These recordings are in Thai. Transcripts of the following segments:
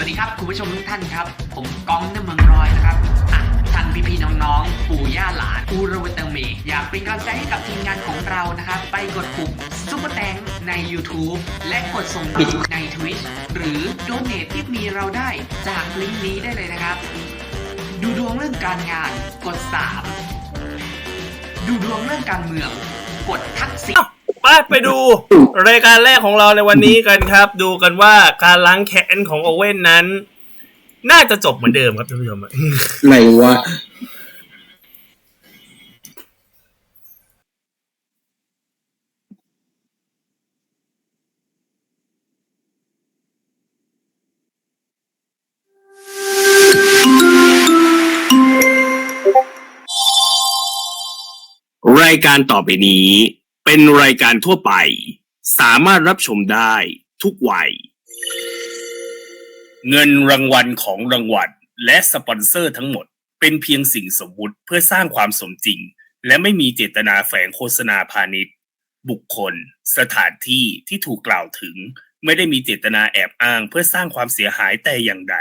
วัสดีครับคุณผู้ชมทุกท่านครับ ผมก้องน้ำเมืองรอยนะครับอะท่านพี่พี่ๆน้องๆ ปู่ย่าหลานอูรวเตอร์เมอยากเป็นกำลังใจให้กับทีมงานของเรานะครับ ไปกดปุ่มซุปเปอร์แตงใน YouTube และกดส่งบิตใน Twitch หรือโดเนทที่มีเราได้จากลิงก์นี้ได้เลยนะครับ ดูดวงเรื่องการงานกด 3 ดูดวงเรื่องการเมือง กดทักษิณ ไปไปดูรายการแรกของเราในวันนี้กันครับ ดูกันว่าการล้างแค้นของโอเว่นนั้น น่าจะจบเหมือนเดิมครับท่านผู้ชมไหนวะรายการต่อไปนี้ เป็นรายการทั่วไป สามารถรับชมได้ทุกวัย เงินรางวัลของรางวัลและสปอนเซอร์ทั้งหมด เป็นเพียงสิ่งสมมุติเพื่อสร้างความสมจริง และไม่มีเจตนาแฝงโฆษณาพาณิชย์ บุคคล สถานที่ที่ถูกกล่าวถึง ไม่ได้มีเจตนาแอบอ้างเพื่อสร้างความเสียหายแต่อย่างใด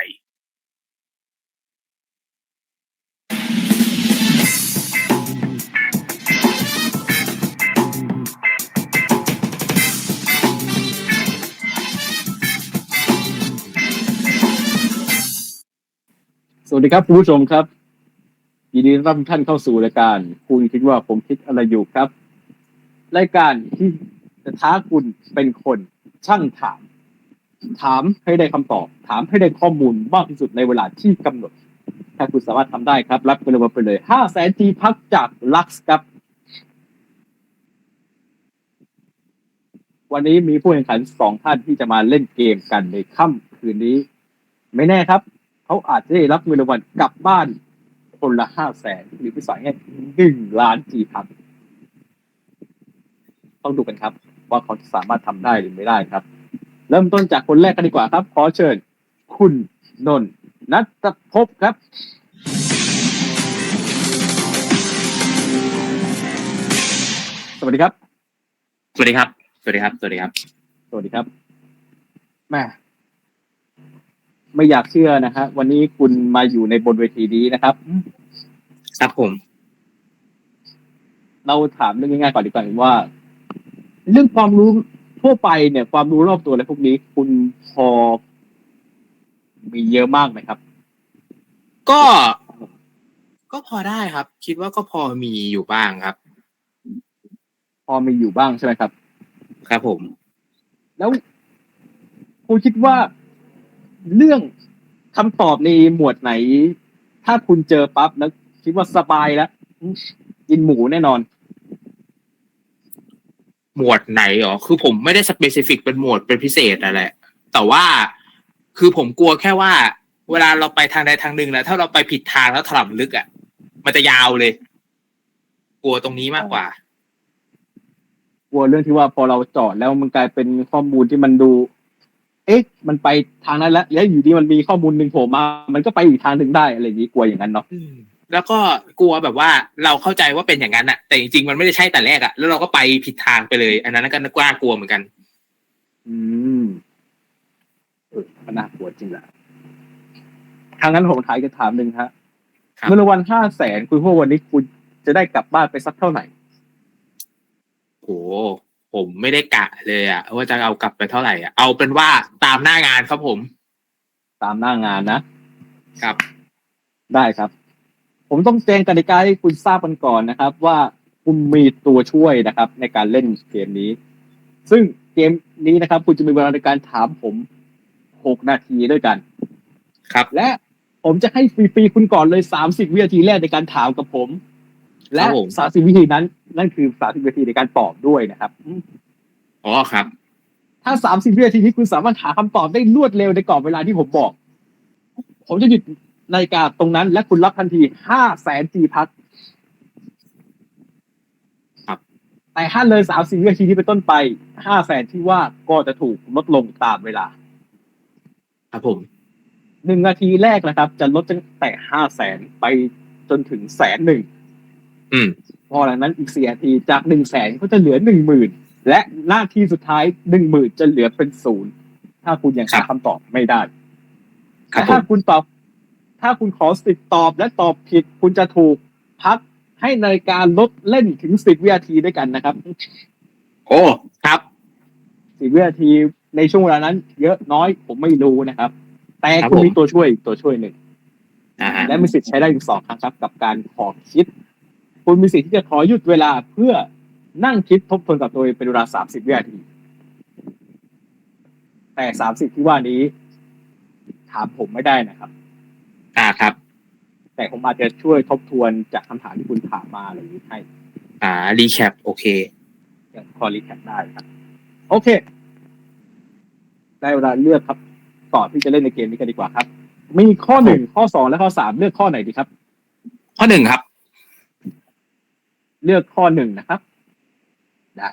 วัสดีครับคุณผู้ชมครับ ยินดีต้อนรับท่านเข้าสู่รายการ คุณคิดว่าผมคิดอะไรอยู่ครับ รายการที่จะท้าคุณเป็นคนช่างถาม ถามให้ได้คำตอบ ถามให้ได้ข้อมูลมากที่สุดในเวลาที่กำหนด ถ้าคุณสามารถทำได้ครับ รับเงินรางวัลไปเลยห้าแสนทีพักจากลักซ์ครับ วันนี้มีผู้แข่งขันสองท่านที่จะมาเล่นเกมกันในค่ำคืนนี้ ไม่แน่ครับ เขาอาจจะได้รับเงินรางวัลกลับบ้านคนละห้าแสนหรือไปสายแค่หนึ่งล้านจีพันต้องดูกันครับ ว่าเขาจะสามารถทำได้หรือไม่ได้ครับ เริ่มต้นจากคนแรกกันดีกว่าครับ ขอเชิญ คุณนนท์นัทภพครับสวัสดีครับ สวัสดีครับ สวัสดีครับ สวัสดีครับ สวัสดีครับแม่ ไม่อยากเชื่อนะฮะวันนี้คุณมาอยู่ในบนเวทีนี้นะครับ ครับผม เราถามเรื่องง่ายๆก่อนดีกว่าว่า เรื่องความรู้ทั่วไปเนี่ย ความรู้รอบตัวอะไรพวกนี้ คุณพอ มีเยอะมากไหมครับ ก็ ก็พอได้ครับ คิดว่าก็พอมีอยู่บ้างครับ พอมีอยู่บ้างใช่ไหมครับ ครับผม แล้วคุณคิดว่า เรื่องคำตอบในหมวดไหน ถ้าคุณเจอปั๊บแล้วคิดว่าสบายแล้วกินหมูแน่นอน หมวดไหนหรอ คือผมไม่ได้สเปซิฟิกเป็นหมวดเป็นพิเศษอะไรแต่ว่าคือผมกลัวแค่ว่า เวลาเราไปทางใดทางหนึ่งนะถ้าเราไปผิดทางแล้วถลำลึกอะ มันจะยาวเลย กลัวตรงนี้มากกว่า กลัวเรื่องที่ว่าพอเราจอดแล้วมันกลายเป็นข้อมูลที่มันดู เอ๊ะ มันไปทางนั้นแล้วแล้วอยู่ดีมันมีข้อมูลหนึ่งโผล่มา มันก็ไปอีกทางหนึ่งได้อะไรอย่างนี้กลัวอย่างนั้นเนาะอืมแล้วก็กลัวแบบว่าเราเข้าใจว่าเป็นอย่างนั้นอะแต่จริงๆมันไม่ได้ใช่แต่แรกอะแล้วเราก็ไปผิดทางไปเลย อันนั้นก็น่ากลัวเหมือนกัน อืมเออก็น่ากลัวจริงแหละทางนั้นผมท้ายจะถามหนึ่งฮะครับเงินรางวัลห้าแสนคุณว่าวันนี้คุณจะได้กลับบ้านไปสักเท่าไหร่โห ผมไม่ได้กะเลยอะว่าจะเอากลับไปเท่าไหร่อะเอาเป็นว่าตามหน้างานครับผม ตามหน้างานนะครับ ได้ครับ ผมต้องแจ้งกติกาให้คุณทราบกันก่อนนะครับ ว่าคุณมีตัวช่วยนะครับ ในการเล่นเกมนี้ ซึ่งเกมนี้นะครับ คุณจะมีเวลาในการถามผมหกนาทีด้วยกัน ครับ และผมจะให้ฟรีๆคุณก่อนเลยสามสิบวินาทีแรกในการถามกับผม และครับผมสามสิบวินาทีนั้น นั่นคือสามสิบวินาทีในการตอบด้วยนะครับอืมอ๋อครับ ถ้าสามสิบวินาทีนี้คุณสามารถหาคำตอบได้รวดเร็วในกรอบเวลาที่ผมบอก ผมจะหยุดนาฬิกาตรงนั้น และคุณรับทันทีห้าแสนจีพัทครับแต่ถ้าเลยสามสิบวินาทีที่เป็นต้นไปห้าแสนที่ว่าก็จะถูกลดลงตามเวลา ครับผมหนึ่งนาทีแรกนะครับ จะลดตั้งแต่ห้าแสนไปจนถึงแสนหนึ่งอืม พอหลังนั้นอีกสี่นาทีจากหนึ่งแสนก็จะเหลือหนึ่งหมื่นและหน้าที่สุดท้ายหนึ่งหมื่นจะเหลือเป็นศูนย์ถ้าคุณยังหาคำตอบไม่ได้ครับและถ้าผมคุณตอบ ถ้าคุณขอสิทธิ์ตอบและตอบผิด คุณจะถูกพักให้นาฬิกาลดเล่นถึงสิบวินาทีด้วยกันนะครับ โอ้ครับสิบวินาทีในช่วงเวลานั้น เยอะน้อยผมไม่รู้นะครับ แต่ครับคุณผมมีตัวช่วยตัวช่วยหนึ่งอ่าฮะและมีสิทธิ์ใช้ได้ถึงสองครั้งครับ กับการขอคิด คุณมีสิทธิ์ที่จะขอหยุดเวลาเพื่อนั่งคิดทบทวนกับตัวเองเป็นเวลาสามสิบวินาที แต่สามสิบที่ว่านี้ ถามผมไม่ได้นะครับ อ่าครับ แต่ผมอาจจะช่วยทบทวนจากคำถามที่คุณถามมาอะไรอย่างนี้ให้ อ่ารีแคปโอเคอย่างคอรีแคปได้ครับ โอเค ได้เวลาเลือกครับก่อนที่จะเล่นในเกมนี้กันดีกว่าครับ มีข้อหนึ่งข้อสองและข้อสามเลือกข้อไหนดีครับ ข้อหนึ่งครับ เลือกข้อหนึ่งนะครับ ได้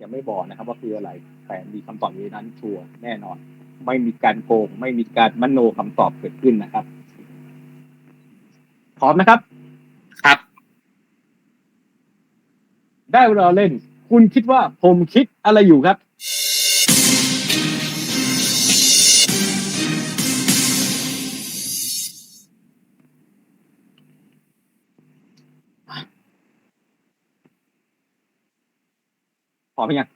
ยังไม่บอกนะครับ ว่าคืออะไรแต่มีคำตอบอยู่ในนั้นชัวร์แน่นอน ไม่มีการโกง ไม่มีการมโนคำตอบเกิดขึ้นนะครับ พร้อมนะครับ ครับ ได้เวลาเล่น คุณคิดว่าผมคิดอะไรอยู่ครับ อมไหมยัง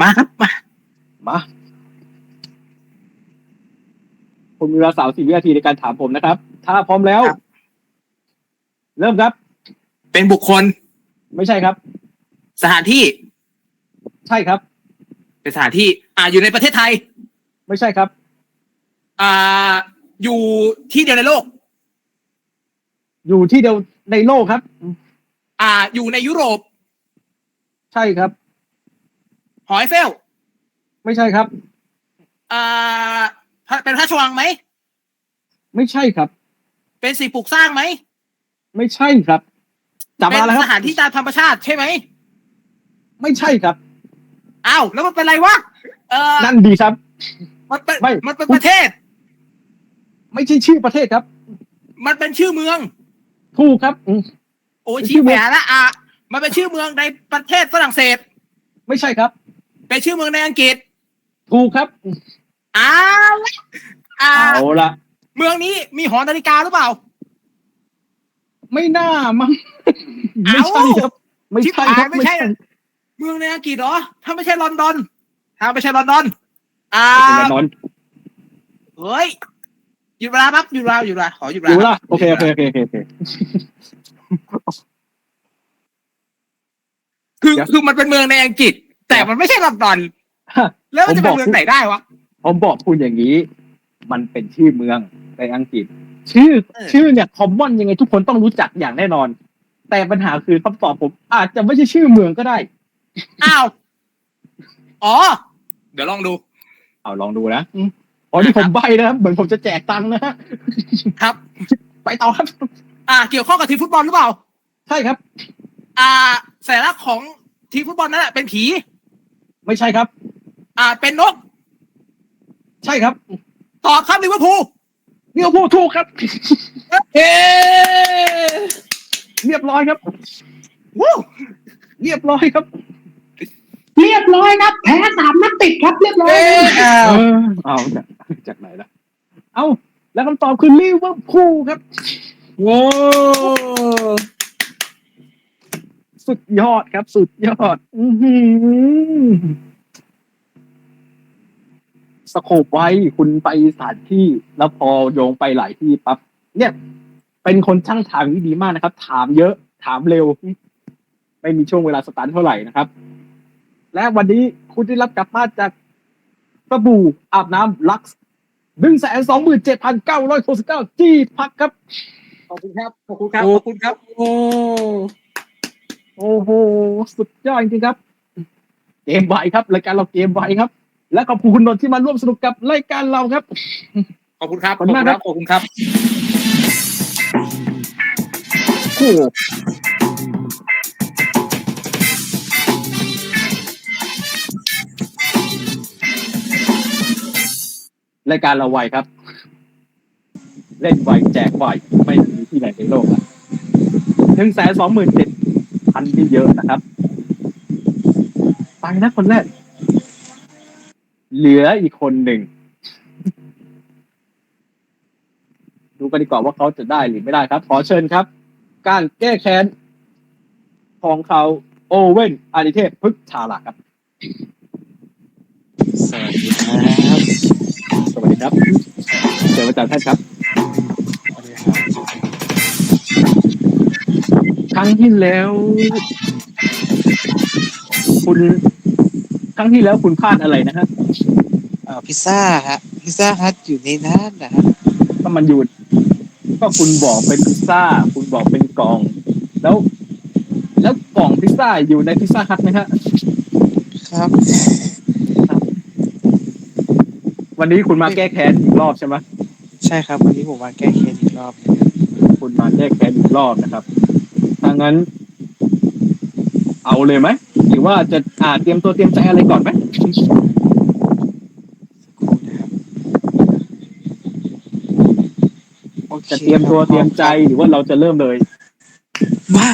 มาครับ มา มาคุณมีเวลาสามสิบวินาทีในการถามผมนะครับ ถ้าพร้อมแล้วเริ่มครับ เป็นบุคคลไม่ใช่ครับ สถานที่ใช่ครับ เป็นสถานที่ อ่าอยู่ในประเทศไทย ไม่ใช่ครับ อ่า อยู่ที่เดียวในโลก อยู่ที่เดียวในโลกครับ อ่า อยู่ในยุโรป ใช่ครับ หอไอเฟลไม่ใช่ครับอ่าพระเป็นพระราชวังไหม ไม่ใช่ครับ เป็นสิ่งปลูกสร้างไหมไม่ใช่ครับจับเป็มานแล้วคสรับ ถานที่ตามธรรมชาติใช่ไหมไม่ใช่ครับ อ้าวแล้วมันเป็นอะไรวะเออนั่นดีครับ มันเป็นไม่ มันเป็นประเทศ ไม่ใช่ชื่อประเทศครับ มันเป็นชื่อเมือง ถูกครับอืม โอ้ยเป็นชื่ชี้อเมืแหวองละอะ มันเป็นชื่อเมืองในประเทศฝรั่งเศส ไม่ใช่ครับ เป็นชื่อเมืองในอังกฤษถูกครับอ้าวอ่าเอาละเมืองนี้มีหอนาฬิกาหรือเปล่า ไม่น่ามั้งไม่เอ้าใช่ครับ ไม่ใช่ครับ ชิบหายไม่ใช่ เมืองในอังกฤษเหรอ ถ้าไม่ใช่ลอนดอน ถ้าไม่ใช่ลอนดอน อ่าไม่ใช่แน่นอนเฮ้ย หยุดเวลาปั๊บหยุดเวลาหยุดเวลาขอหยุดเวลาดูคละรับโอเคโอเคโอเคโอเคโอเค คือเดี๋ยวคือมันเป็นเมืองในอังกฤษ แต่มันไม่ใช่ลอนดอน แล้วมันจะเป็นเมืองไหนได้วะผมบอกคุณอย่างนี้ มันเป็นชื่อเมืองในอังกฤษ ชื่อเออชื่อเนี่ยคอมมอนยังไงทุกคนต้องรู้จักอย่างแน่นอน แต่ปัญหาคือคำตอบผม อาจจะไม่ใช่ชื่อเมืองก็ได้อ้าวอ๋อ เดี๋ยวลองดู เอาลองดูนะอืมอ๋อนี่ผมใบนะครับเหมือนผมจะแจกตังค์นะฮะครับ ไปต่อครับ อ่า เกี่ยวข้องกับทีมฟุตบอลหรือเปล่า ใช่ครับ อ่าสัญลักษณ์ของทีมฟุตบอลนั้นนะเป็นผี ไม่ใช่ครับ อ่า เป็นนก ใช่ครับตอบครับลิเวอร์พูลเรียกพูดถูกครับเฮ้เรียบร้อยครับวู้เรียบร้อยครับ เรียบร้อยครับแพ้สามนัดติดครับเรียบร้อยเอ้ยอ้าว เออเอาจากจากไหนล่ะ เอาแล้วคำตอบคือลิเวอร์พูลครับ โว้ สุดยอดครับ สุดยอด อือหือสโคบไว้คุณไปสถานที่แล้วพอโยงไปหลายที่ปั๊บเนี่ย เป็นคนช่างถามที่ดีมากนะครับ ถามเยอะถามเร็ว ไม่มีช่วงเวลาสตันเท่าไหร่นะครับ และวันนี้คุณได้รับกลับมาจากสบู่อาบน้ำลักซ์หนึ่งแสนสองหมื่นเจ็ดพันเก้าร้อยหกสิบเก้าที่พักครับ ขอบคุณครับ ขอบคุณครับ ขอบคุณครับ โอ้ โอ้โห สุดยอดจริงๆครับ เกมไวครับรายการเราเกมไวครับ และขอบคุณคุณนนท์ที่มาร่วมสนุกกับรายการเราครับ ขอบคุณครับ ขอบคุณมากครับ ขอบคุณครับโอ้โหรายการเราไวครับ เล่นไวแจกไวไม่มีที่ไหนในโลกครับหนึ่งแสนสองหมื่นเจ็ด พันที่เยอะนะครับ ไปนะคนแรก เหลืออีกคนหนึ่ง ดูกันดีกว่าว่าเขาจะได้หรือไม่ได้ครับ ขอเชิญครับ การแก้แค้น ของเขาโอเว่นอาริเทพพฤกษาลาครับ สวัสดีครับ สวัสดีครับเชิญอาจารย์ท่านครับ สวัสดีครับ ครั้งที่แล้ว คุณครั้งที่แล้วคุณพลาดอะไรนะฮะเอ่อพิซซ่าฮะพิซซ่าฮัทอยู่ในนั้นนะฮะก็มันอยู่ก็คุณบอกเป็นพิซซ่า คุณบอกเป็นกล่อง แล้ว แล้วกล่องพิซซ่าอยู่ในพิซซ่าฮัทไหมฮะครับ วันนี้คุณมาแก้แค้นอีกรอบใช่ไหมใช่ครับ วันนี้ผมมาแก้เคสอีกรอบหนึ่งคุณมาแก้แค้นอีกรอบนะครับถ้า งั้น เอาเลยไหมหรือว่าจะอ่าเตรียมตัวเตรียมใจอะไรก่อนไหมสักครู่นะครับโอคจะเตรียมตัวคบเตรียมใจหรือว่าเราจะเริ่มเลยมา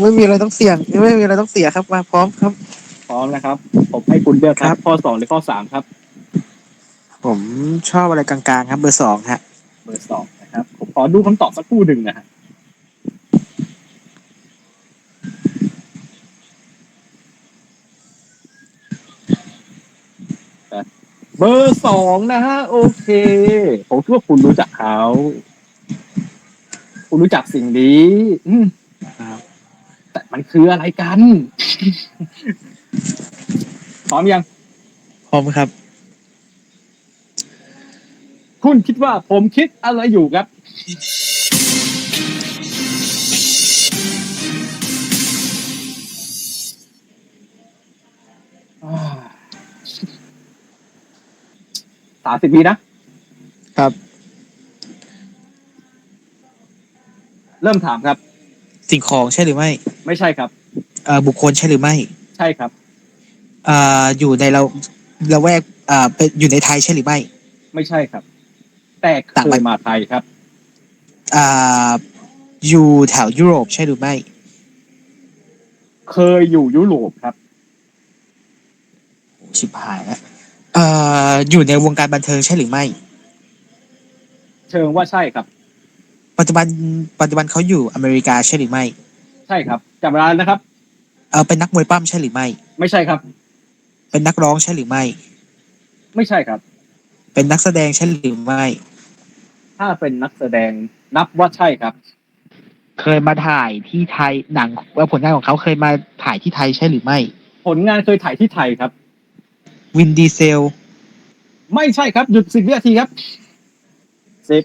ไม่มีอะไรต้องเสี่ยงไม่มีอะไรต้องเสียครับ มาพร้อมครับ พร้อมนะครับ ผมให้คุณเลือกคครัรับบข้อสองหรือข้อสามครับ ผมชอบอะไรกลางๆ ครับ เบอร์สองฮะ เบอร์สองนะครับ ผมขอดูคำตอบสักครู่หนึ่งนะฮะ เบอร์สองนะฮะ โอเค ผมคิดว่าคุณรู้จักเขา คุณรู้จักสิ่งนี้อืมครับแต่มันคืออะไรกัน พร้อมยัง พร้อมครับ คุณคิดว่าผมคิดอะไรอยู่ครับ สามสิบวินะ ครับ เริ่มถามครับ สิ่งของใช่หรือไม่ไม่ใช่ครับ เอ่อบุคคลใช่หรือไม่ใช่ครับ เอ่ออยู่ในเราละแวกเอ่อเป็นอยู่ในไทยใช่หรือไม่ ไม่ใช่ครับ แต่เคต่างประยมาไทยครับ เอ่ออยู่แถวยุโรปใช่หรือไม่ เคยอยู่ยุโรปครับชิบหายแล้วเอ่ออยู่ในวงการบันเทิงใช่หรือไม่ เชิงว่าใช่ครับ ปัจจุบันปัจจุบันเขาอยู่อเมริกาใช่หรือไม่ ใช่ครับจับเวลาแล้วนะครับ เออเป็นนักมวยปั้มใช่หรือไม่ ไม่ใช่ครับ เป็นนักร้องใช่หรือไม่ ไม่ใช่ครับ เป็นนักแสดงใช่หรือไม่ ถ้าเป็นนักแสดงนับว่าใช่ครับ เคยมาถ่ายที่ไทยหนังว่าผลงานของเขาเคยมาถ่ายที่ไทยใช่หรือไม่ ผลงานเคยถ่ายที่ไทยครับ วินดีเซล ไม่ใช่ครับ หยุดสิบวินาทีครับสิบ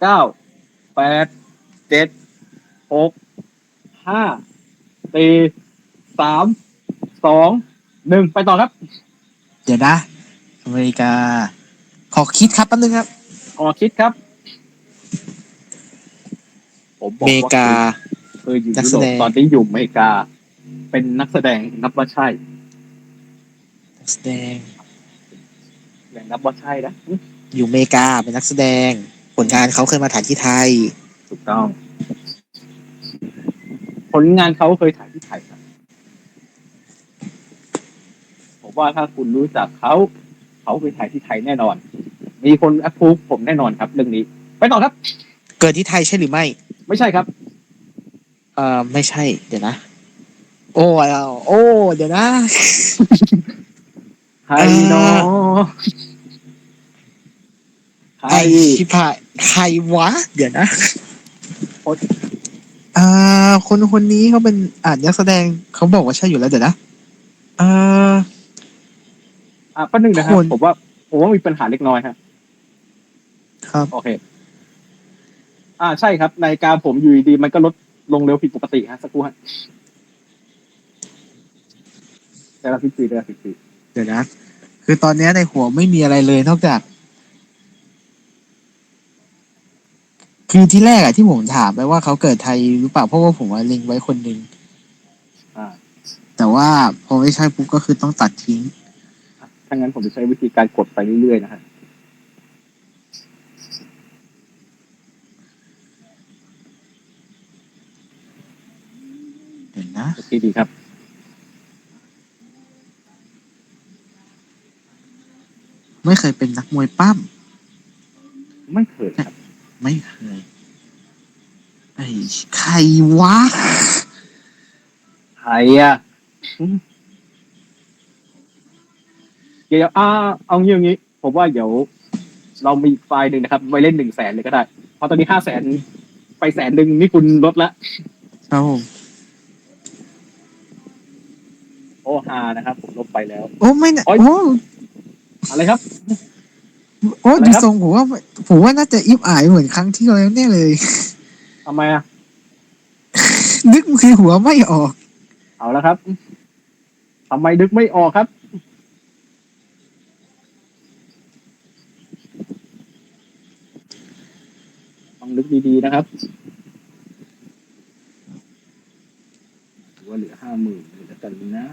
เก้าแปดเจ็ดหกห้าสี่สามสองหนึ่งไปต่อครับ เดี๋ยวนะ อเมริกา ขอคิดครับแป๊บนึงครับขอคิดครับ ผมอบอเมกริว่กาเคยอยู่นักยุแสโรดปง ตอนนี้อยู่อเมริกา เป็นนักแสดงนับว่าใช่นัก แสดงอย่างนับว่าใช่นะอยู่อเมริกาเป็นนักแสดง ผลงานเขาเคยมาถ่ายที่ไทย ถูกต้อง ผลงานเขาเคยถ่ายที่ไทยครับผมว่าถ้าคุณรู้จักเขา เขาเคยถ่ายที่ไทยแน่นอน มีคนแอปพูฟผมแน่นอนครับ เรื่องนี้ ไปต่อครับ เกิดที่ไทยใช่หรือไม่ ไม่ใช่ครับ เอ่อไม่ใช่ เดี๋ยวนะ โอ้ยเอาโอ้ เดี๋ยวนะ ใครเนาะใครไอชิพายใครวะ เดี๋ยวนะโอ๊ยอ่า คนคนนี้เขาเป็นอ่านนักแสดงเขาบอกว่าใช่อยู่แล้วเดี๋ยวนะอ่า อะป้าหนึ่งนะครับคน ผมว่าผมว่ามีปัญหาเล็กน้อยฮะครับ โอเค อ่าใช่ครับนาฬิกาผมอยู่ดีๆมันก็ลดลงเร็วผิดปกติฮะสักครู่ฮะแต่ละพิจีแต่ละพิจี เดี๋ยวนะ คือตอนเนี้ยในหัวไม่มีอะไรเลยนอกจาก คือที่แรกอะที่ผมถามไปว่าเขาเกิดไทยหรือเปล่าเพราะว่าผมว่าเล็งไว้คนหนึ่งอ่าแต่ว่าพอไม่ใช่ปุ๊บก็คือต้องตัดทิ้ง ถ้างั้นผมจะใช้วิธีการกดไปเรื่อยๆนะฮะเดี๋ยวนะโอเคดีครับ ไม่เคยเป็นนักมวยปั้มไม่เคยครับ ไม่เคย ไอ้ใครวะใครอะอืมเดี๋ยวอ่าเอางี้เอางี้ ผมว่าเดี๋ยว เรามีอีกไฟล์หนึ่งนะครับ ไว้เล่นหนึ่งแสนเลยก็ได้ เพราะตอนนี้ห้าแสนไปแสนหนึ่งนี่คุณลดละครับผมโอฮานะครับ ผมลบไปแล้ว โอ้ไม่นะโอ๊ยโอ้อะไรครับ โอ้อะไรดูครับทรงผมว่าผมว่าน่าจะอิบอายเหมือนครั้งที่แล้วแน่เลยทำไมอะ นึกคือหัวไม่ออก เอาแล้วครับทำไมนึกไม่ออกครับ ต้องนึกดีๆนะครับถือว่าเหลือห้าหมื่นเลยแล้วกันนะ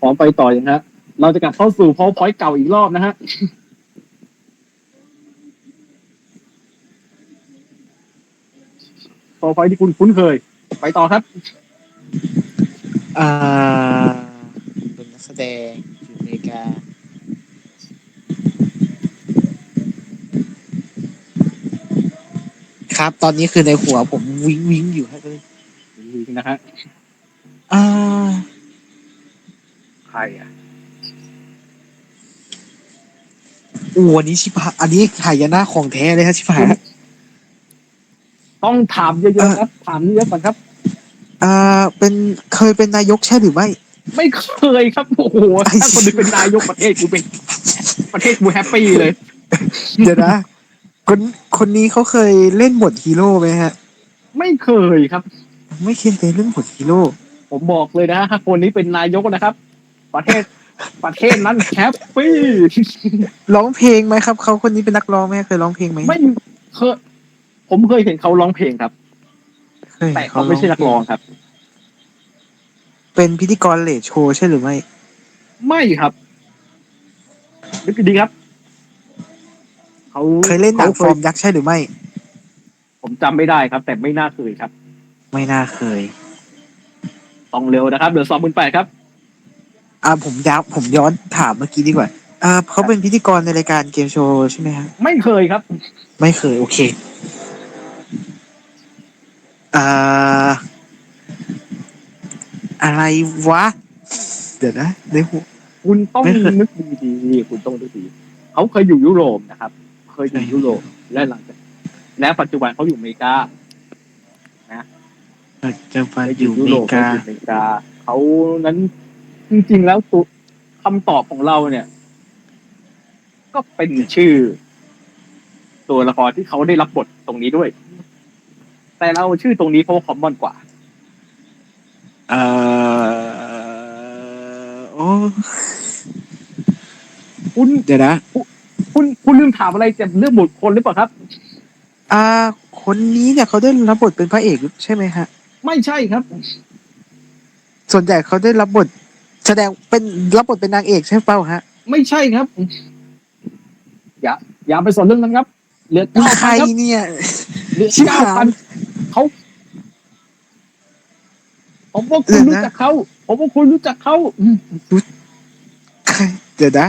พร้อม ไปต่อยังฮะ เราจะกลับเข้าสู่พอพอยต์เก่าอีกรอบนะฮะพอพอยต์ที่คุณคุ้นเคย ไปต่อครับ อ่า เป็นนักแสดงอยู่อเมริกา ครับ ตอนนี้คือในหัวผมวิ้งวิ้งอยู่ครับนะฮะ อ่าใครอะโอ้อันนี้ชิบหายอันนี้หายนะของแท้เลยครับชิบหายต้องถามเยอะๆครับ ถามเยอะก่อนครับ อ่า เป็นเคยเป็นนายกใช่หรือไม่ ไม่เคยครับโอ้โหถ้าคนหนึงเป็นนายกประเทศกูเป็นประเทศกูแฮปปี้เลย เดี๋ยวนะ คนคนนี้เขาเคยเล่นบทฮีโร่ไหมฮะ ไม่เคยครับ ไม่เคยเล่นบทฮีโร่ ผมบอกเลยนะถ้าคนนี้เป็นนายกนะครับ ประเทศประเทศนั้นแฮปปี้ร้องเพลงไหมครับเขาคนนี้เป็นนักร้องไหมเคยร้องเพลงไหมไม่เคยผมเคยเห็นเขาร้องเพลงครับเคยแต่เขาไม่ใช่นักร้องครับ เป็นพิธีกรเลดโชว์ใช่หรือไม่ ไม่ครับนึกดีๆครับเขาเคยเล่นหนังฟขาอร์มยักษ์ใช่หรือไม่ ผมจำไม่ได้ครับ แต่ไม่น่าเคยครับ ไม่น่าเคย ต้องเร็วนะครับเหลือสองหมื่นแปดครับ อ่าผมย้ำผมย้อนถามเมื่อกี้ดีกว่าอ่าเขาเป็นพิธีกรในรายการเกมโชว์ใช่ไหมฮะไม่เคยครับ ไม่เคย โอเค อ่า อะไรวะ เดี๋ยวนะในหัว คุณต้องไม่เคย นึกดีๆคุณต้องนึกดีเขาเคยอยู่ยุโรปนะครับ เคยอยู่ยุโรปและหลังจากและปัจจุบันเขาอยู่อเมริกาปัจจุบันอยู่อยุเมโรริปกาเขาอยู่อเมริกาเขานั้น จริงๆแล้วตัวคำตอบของเราเนี่ย ก็เป็นชื่อ ตัวละครที่เขาได้รับบทตรงนี้ด้วย แต่เราชื่อตรงนี้เพราะว่าคอมมอนกว่า เอ่อโอ้คุณเดี๋ยวนะ คุณคุณลืมถามอะไรจากเรื่องบทคนหรือเปล่าครับ อ่า คนนี้เนี่ยเขาได้รับบทเป็นพระเอกใช่ไหมฮะ ไม่ใช่ครับ ส่วนใหญ่เขาได้รับบท แสดงเป็นรับบทเป็นนางเอกใช่เปล่าฮะ ไม่ใช่ครับ อย่า อย่าไปสนเรื่องนั้นครับเหลือเก้าใครพันครับเนี่ย เหลือชิบเก้าหายพันเขาผมว่าคุณรู้จักเขาผมว่าคุณรู้จักเขาอืมใครเดี๋ยวนะ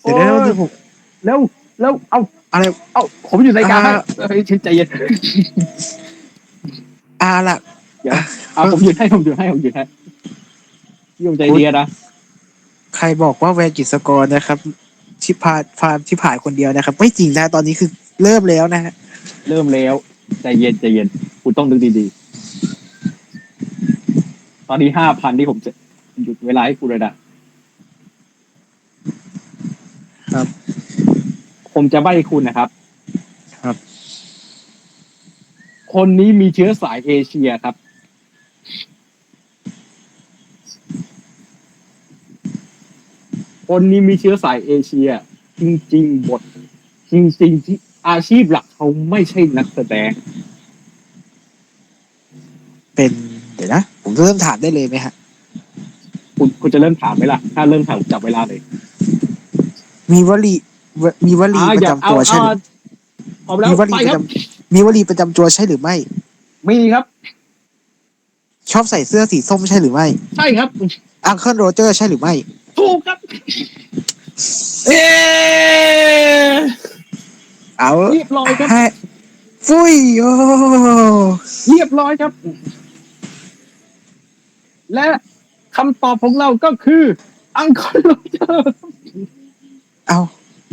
เดี๋ยวนะโอ้ยเดี๋ยวผมแล้วแล้วเอาอะไร เอาผมอยู่ในการให้อ่า เฮ้ยใจเย็นอ่าล่ะ เอาผมหยุดให้ผมหยุดให้ผมหยุดให้ พี่ยมใจดีนะ ใครบอกว่าแวนกิจสกรนะครับชิพาฟาร์มชิพายคนเดียวนะครับ ไม่จริงนะตอนนี้คือเริ่มแล้วนะฮะเริ่มแล้ว ใจเย็นใจเย็นคุณต้องนึกดีๆ ตอนนี้ห้าพันที่ผมจะหยุดเวลาให้คุณเลยนะครับ ผมจะใบ้ให้คุณนะครับ ครับ คนนี้มีเชื้อสายเอเชียครับ คนนี้มีเชื้อสายเอเชีย จริง ๆ บท จริง ๆ ที่อาชีพหลักเขาไม่ใช่นักแสดง เป็นเดี๋ยวนะ ผมเริ่มถามได้เลยไหมฮะ คุณคุณจะเริ่มถามไหมล่ะ ถ้าเริ่มถามจับเวลาเลย มีวลีวมีวลีอ่าประอย่าจำเอาตัวใช่เอาหรือพร้อมแล้วมีวลีไปประครับจำมีวลีประจำตัวใช่หรือไม่ มีครับ ชอบใส่เสื้อสีส้มใช่หรือไม่ ใช่ครับอังเคิลโรเจอร์ใช่หรือไม่ ถูกครับเอ๊ะเอาเรียบร้อยครับ ให้ฟุยโอเรียบร้อยครับ และคำตอบของเราก็คือ อังคอร์โรเจอร์เอา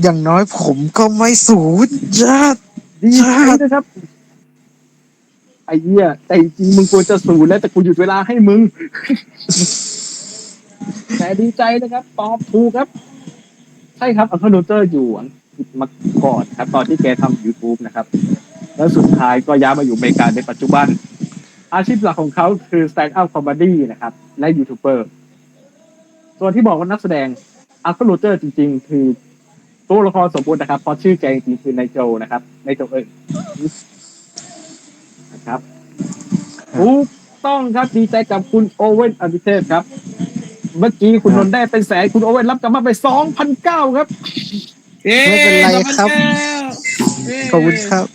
อย่างน้อยผมก็ไม่ศูนย์จัดดีใจนะครับ ไอ้เหี้ยแต่จริงๆมึงควรจะสูนย์แล้วแต่กูหยุดเวลาให้มึง แต่ดีใจนะครับ ตอบถูกครับ ใช่ครับอังคอร์โรเจอร์อยู่อังกฤษมาก่อนครับ ตอนที่แกทำ YouTube นะครับ แล้วสุดท้ายก็ย้ายมาอยู่อเมริกาในปัจจุบัน อาชีพหลักของเขาคือ stand up comedy นะครับ และยูทูบเบอร์ส่วนที่บอกว่านักแสดงอัลฟาโรเจอร์จริง ๆ คือตัวละครสมบูรณ์นะครับเพราะชื่อแกจริงๆคือนายโจนะครับนายโจเอ้ยนะครับถูกต้องครับดีใจกับคุณโอเวนอดิเทสครับ เมื่อกี้คุณนนท์ได้เป็นแสนคุณโอเวนรับกลับมาไปสองพันเก้าครับเอ๊ะไม่เป็นไรครับขอบคุณครับ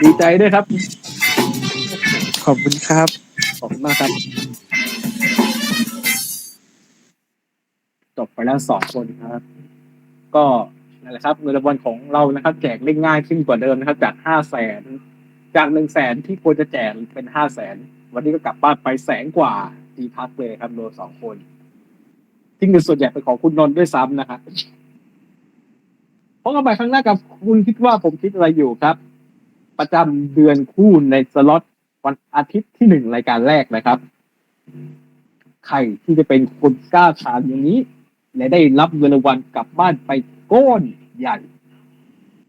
ดีใจด้วยครับ ขอบคุณครับ ขอบคุณมากครับ จบไปแล้วสองคนครับ ก็นั่นแหละครับเงินรางวัลของเรานะครับ แจกได้ง่ายขึ้นกว่าเดิมนะครับ จากห้าแสนจากหนึ่งแสนที่ควรจะแจกเป็นห้าแสน วันนี้ก็กลับบ้านไปแสนกว่าดีทักเลยครับโดยสองคนที่เงินส่วนใหญ่เป็นของคุณนนท์ด้วยซ้ำนะครับพบกันใหม่ครั้งหน้ากับคุณคิดว่าผมคิดอะไรอยู่ครับ ประจำเดือนคู่ในสล็อตวันอาทิตย์ที่หนึ่งรายการแรกนะครับ ใครที่จะเป็นคนกล้าถามอย่างนี้ และได้รับเงินรางวัลกลับบ้านไปก้อนใหญ่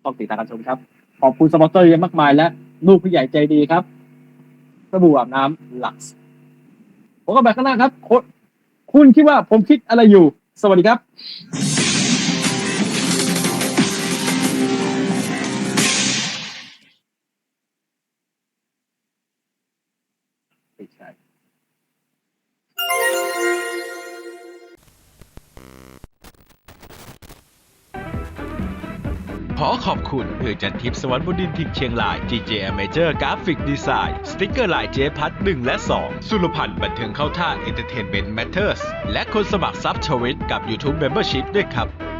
ต้องติดตามกันชมครับ ขอบคุณสปอนเซอร์เยอะมากมายและลูกผู้ใหญ่ใจดีครับ สบู่อาบน้ำลักผมก็แบบข้างหน้าครับคุณคิดว่าผมคิดอะไรอยู่ สวัสดีครับ อขอบคุณเพื่อจันทิพย์สวรรค์บดินทร์ทิงเชียงราย GJ Major Graphic Design สติกเกอร์ลายเจพัท1และ 2 สุรพันธ์บันเทิงเข้าท่า Entertainment Matters และคนสมัครซับชวิตกับ YouTube Membership ด้วยครับ